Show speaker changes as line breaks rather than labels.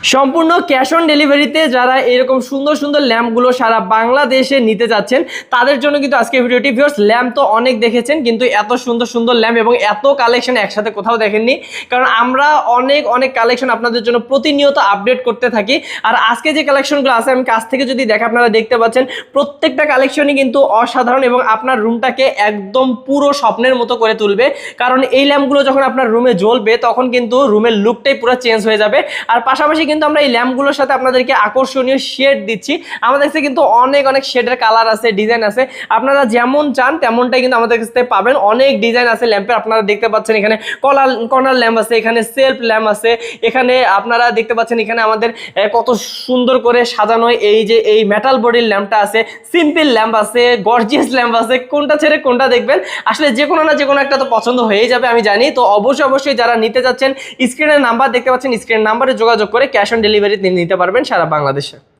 সম্পূর্ণ cash on ডেলিভারিতে যারা এরকম সুন্দর সুন্দর ল্যাম্পগুলো সারা বাংলাদেশে নিতে যাচ্ছেন, তাদের জন্য কিন্তু আজকে ভিডিওটি ভিউয়ার্স ল্যাম্প তো অনেক দেখেছেন, কিন্তু এত সুন্দর সুন্দর ল্যাম্প এবং এত কালেকশন একসাথে কোথাও দেখেননি। কারণ আমরা অনেক অনেক কালেকশন আপনাদের জন্য প্রতিনিয়ত আপডেট করতে থাকি। আর আজকে যে কালেকশনগুলো আছে, আমি কাছ থেকে যদি দেখে আপনারা দেখতে পাচ্ছেন, প্রত্যেকটা কালেকশনই কিন্তু অসাধারণ এবং আপনার রুমটাকে একদম পুরো স্বপ্নের মতো করে তুলবে। কারণ এই ল্যাম্পগুলো যখন আপনার রুমে জ্বলবে, তখন কিন্তু রুমের লুকটাই পুরো চেঞ্জ হয়ে যাবে। আর পাশাপাশি কিন্তু আমরা এই ল্যাম্পগুলোর সাথে আপনাদেরকে আকর্ষণীয় শেড দিচ্ছি। আমাদের কাছে কিন্তু অনেক অনেক শেডের কালার আছে ডিজাইন আছে। আপনারা যেমন চান তেমনটাই কিন্তু আমাদের কাছে পাবেন। অনেক ডিজাইন আছে ল্যাম্পের আপনারা দেখতে পাচ্ছেন এখানে কলার কর্নার ল্যাম্প আছে, এখানে সেলফ ল্যাম্প আছে। এখানে আপনারা দেখতে পাচ্ছেন এখানে আমাদের কত সুন্দর করে সাজানো এই যে, এই মেটাল বডির ল্যাম্পটা আছে। সিম্পল ল্যাম্প আছে গর্জিয়াস ল্যাম্প আছে, কোনটা ছেড়ে কোনটা দেখবেন। আসলে যে কোনো না যে কোনো একটা তো পছন্দ হয়েই যাবে, আমি জানি। তো অবশ্যই অবশ্যই যারা নিতে যাচ্ছেন স্ক্রিনের নাম্বার দেখতে পাচ্ছেন স্ক্রিনের নাম্বারে যোগাযোগ করে ক্যাশ অন ডেলিভারি নিতে পারবেন সারা বাংলাদেশে।